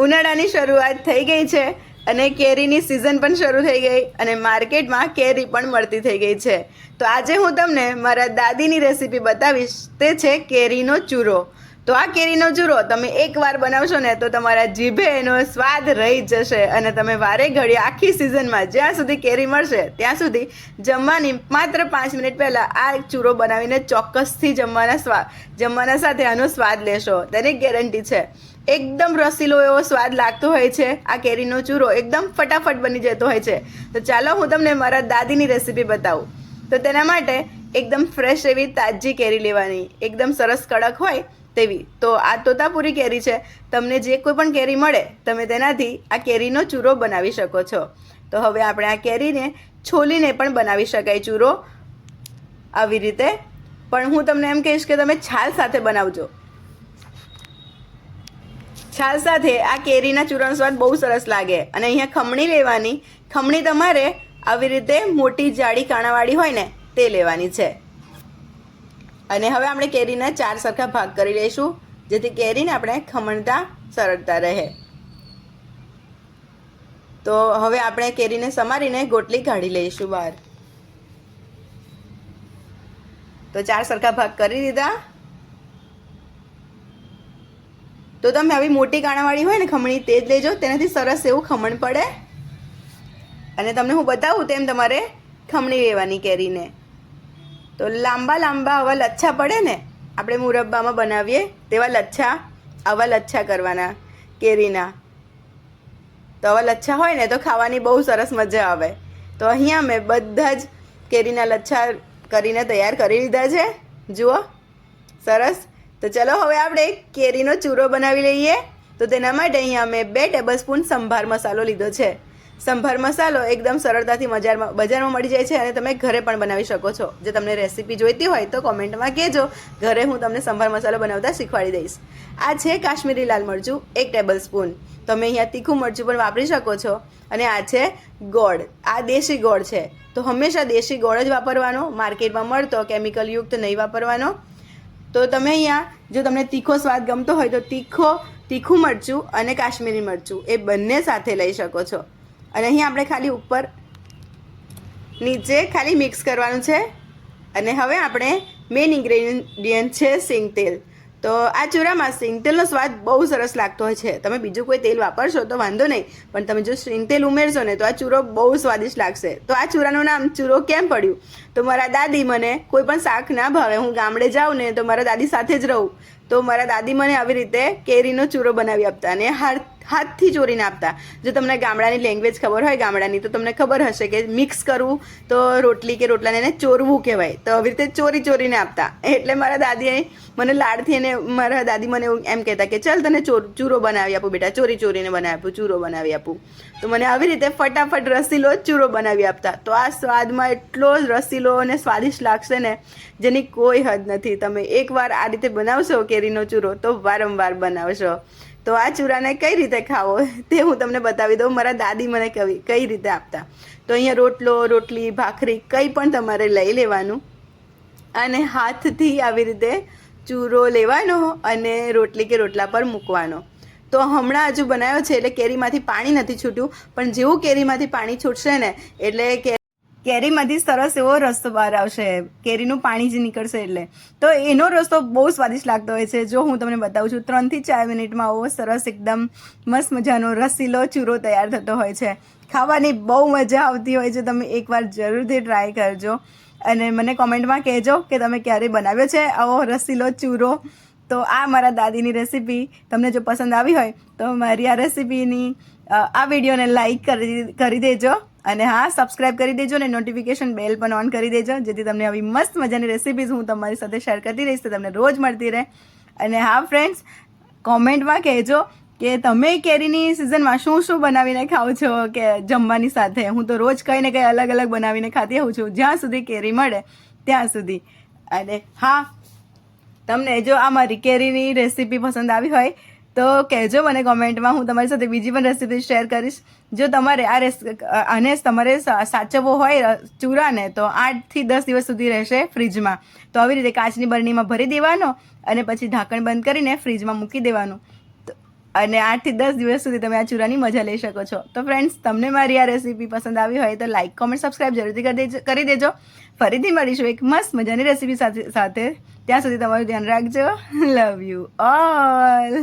ઉનાળાની શરૂઆત થઈ ગઈ છે અને કેરીની સિઝન પણ શરૂ થઈ ગઈ અને માર્કેટમાં કેરી પણ મળતી થઈ ગઈ છે. તો આજે હું તમને મારા દાદીની રેસીપી બતાવીશ. તે છે કેરીનો ચૂરો. તો આ કેરીનો ચૂરો તમે એકવાર બનાવશો ને તો તમારા જીભે એનો સ્વાદ રહી જશે અને તમે વારે ઘડી આખી સિઝનમાં જ્યાં સુધી કેરી મળશે ત્યાં સુધી જમવાની માત્ર પાંચ મિનિટ પહેલાં આ ચૂરો બનાવીને ચોક્કસથી જમવાના સ્વાદ જમવાના સાથે આનો સ્વાદ લેશો. તેની ગેરંટી છે. એકદમ રસીલો એવો સ્વાદ લાગતો હોય છે. આ કેરીનો ચૂરો એકદમ ફટાફટ બની જતો હોય છે. તો ચાલો હું તમને મારા દાદીની રેસીપી બતાવું. તો તેના માટે એકદમ ફ્રેશ એવી તાજી કેરી લેવાની. એકદમ સરસ કડક હોય તેવી. તો આ તોતાપુરી કેરી છે. તમને જે કોઈ પણ કેરી મળે, તમે તેનાથી આ કેરીનો ચૂરો બનાવી શકો છો. તો હવે આપણે આ કેરીને છોલીને પણ બનાવી શકાય ચૂરો. આવી રીતે. પણ હું તમને એમ કહીશ કે તમે છાલ સાથે બનાવજો. છાલ સાથે આ કેરીના ચૂરણ સ્વાદ બહુ સરસ લાગે. અને અહીંયા ખમણી લેવાની, ખમણી તમારે આવી રીતે મોટી જાડી કાણાવાળી હોય ને, તે લેવાની છે. અને હવે આપણે કેરીના ચાર સરખા ભાગ કરી લઈશું, જેથી કેરીને આપણે ખમણતા, સરળતા રહે. તો હવે આપણે કેરીને સમારીને ગોટલી કાઢી લઈશું બહાર. તો ચાર સરખા ભાગ કરી દીધા. તો તમે આવી મોટી કાણાવાળી હોય ને ખમણી, તે જ લેજો. તેનાથી સરસ એવું ખમણ પડે. અને તમને હું બતાવું તેમ તમારે ખમણી લેવાની કેરીને. તો લાંબા લાંબા આવા લચ્છા પડે ને, આપણે મુરબ્બામાં બનાવીએ તેવા લચ્છા, આવા લચ્છા કરવાના કેરીના. તો આવા લચ્છા હોય ને તો ખાવાની બહુ સરસ મજા આવે. તો અહીંયા મેં બધા જ કેરીના લચ્છા કરીને તૈયાર કરી લીધા છે. જુઓ, સરસ. તો ચલો હવે આપણે કેરીનો ચૂરો બનાવી લઈએ. તો તેના માટે અહીંયા મેં બે ટેબલ સ્પૂન સંભાર મસાલો લીધો છે. સંભાર મસાલો એકદમ સરળતાથી બજારમાં બજારમાં મળી જાય છે અને તમે ઘરે પણ બનાવી શકો છો. જે તમને રેસીપી જોઈતી હોય તો કોમેન્ટમાં કહેજો. ઘરે હું તમને સંભાર મસાલો બનાવતા શીખવાડી દઈશ. આ છે કાશ્મીરી લાલ મરચું, એક ટેબલ સ્પૂન તમે અહીંયા તીખું મરચું પણ વાપરી શકો છો. અને આ છે ગોળ. આ દેશી ગોળ છે. તો હંમેશા દેશી ગોળ જ વાપરવાનો. માર્કેટમાં મળતો કેમિકલયુક્ત નહીં વાપરવાનો. તો તમે અહીંયા જો તમને તીખો સ્વાદ ગમતો હોય તો તીખો, તીખું મરચું અને કાશ્મીરી મરચું એ બંને સાથે લઈ શકો છો. અને અહીં આપણે ખાલી ઉપર, નીચે ખાલી મિક્સ કરવાનું છે. અને હવે આપણે મેઇન ઇન્ગ્રેડિયન્ટ છે સિંગ તેલ. તો આ ચૂરામાં સિંગ તેલનો સ્વાદ બહુ સરસ લાગતો હોય છે. તમે બીજું કોઈ તેલ વાપરશો તો વાંધો નહીં, પણ તમે જો સિંગ તેલ ઉમેરશો ને તો આ ચૂરો બહુ સ્વાદિષ્ટ લાગશે. તો આ ચૂરાનું નામ ચૂરો કેમ પડ્યું? તો મારા દાદી મને કોઈ પણ શાક ના ભાવે, હું ગામડે જાઉં ને તો મારા દાદી સાથે જ રહું. તો મારા દાદી મને આવી રીતે કેરીનો ચૂરો બનાવી આપતા અને હાથ હાથથી ચોરીને આપતા. જો તમને ગામડાની લેંગ્વેજ ખબર હોય ગામડાની, તો તમને ખબર હશે કે મિક્સ કરવું તો રોટલી કે રોટલાને એને ચોરવું કહેવાય. તો આવી રીતે ચોરી ચોરીને આપતા. એટલે મારા દાદીએ મને લાડથી એને મારા દાદી મને એમ કહેતા કે, ચાલ તને ચોર, ચૂરો બનાવી આપું બેટા, ચોરી ચોરીને બનાવી આપું, ચૂરો બનાવી આપું. તો મને આવી રીતે ફટાફટ રસીલો ચૂરો બનાવી આપતા. તો આ સ્વાદમાં એટલો રસીલો અને સ્વાદિષ્ટ લાગશે ને, જેની કોઈ હદ નથી. તમે એકવાર આ રીતે બનાવશો કેરીનો ચૂરો, તો વારંવાર બનાવશો. તો આ ચૂરાને કઈ રીતે ખાવો? તે હું તમને બતાવી દઉં. મારા દાદી મને કવી, કઈ રીતે આપતા? તો અહીંયા રોટલો, રોટલી, ભાખરી કંઈ પણ તમારે લઈ લેવાનું અને હાથથી આવી રીતે ચૂરો લેવાનો અને રોટલી કે રોટલા પર મૂકવાનો. તો હમણાં હજુ બનાવ્યો છે એટલે કેરીમાંથી પાણી નથી છૂટ્યું, પણ જેવું કેરીમાંથી પાણી છૂટશે ને એટલે કે કેરીમાંથી સરસ એવો રસ્તો બહાર આવશે. કેરીનું પાણી જ નીકળશે એટલે. તો એનો રસ્તો બહુ સ્વાદિષ્ટ લાગતો હોય છે. જો હું તમને બતાવું છું, ત્રણથી ચાર મિનિટમાં આવો, સરસ એકદમ મસ્ત મજાનો રસીલો ચૂરો તૈયાર થતો હોય છે. ખાવાની બહુ મજા આવતી હોય છે. તમે એકવાર જરૂરથી ટ્રાય કરજો. અને મને કોમેન્ટમાં કહેજો કે તમે ક્યારે બનાવ્યો છે આવો રસીલો ચૂરો. તો આ મારા દાદીની રેસીપી તમને જો પસંદ આવી હોય, તો મારી આ રેસીપીની આ વિડીયોને લાઈક કરી કરી દેજો. અને હા સબસ્ક્રાઇબ કરી દેજો અને નોટિફિકેશન બેલ પણ ઓન કરી દેજો, જેથી તમને આવી મસ્ત મજાની રેસિપીઝ હું તમારી સાથે શેર કરતી રહીશ, તો તમને રોજ મળતી રહે. અને હા ફ્રેન્ડ્સ કોમેન્ટમાં કહેજો કે તમે કેરીની સિઝનમાં શું શું બનાવીને ખાઓ છો કે જમવાની સાથે? હું તો રોજ કંઈ ને કંઈ અલગ અલગ બનાવીને ખાતી હોઉં છું, જ્યાં સુધી કેરી મળે, ત્યાં સુધી. અને હા, તમને જો આ મારી કેરીની રેસીપી પસંદ આવી હોય તો કહેજો મને કોમેન્ટમાં, હું તમારી સાથે બીજી પણ રેસીપી શેર કરીશ. જો તમારે આ રેસ આને તમારે સાચવવો હોય ચૂરાને, તો આઠથી દસ દિવસ સુધી રહેશે ફ્રીજમાં. તો આવી રીતે કાચની બરણીમાં ભરી દેવાનો અને પછી ઢાંકણ બંધ કરીને ફ્રીજમાં મૂકી દેવાનું. અને આઠથી દસ દિવસ સુધી તમે આ ચૂરાની મજા લઈ શકો છો. તો ફ્રેન્ડ્સ તમને મારી આ રેસીપી પસંદ આવી હોય તો લાઇક કોમેન્ટ સબસ્ક્રાઇબ જરૂરથી કરી દેજો ફરીથી મળીશું એક મસ્ત મજાની રેસીપી સાથે સાથે. ત્યાં સુધી તમારું ધ્યાન રાખજો. Love you all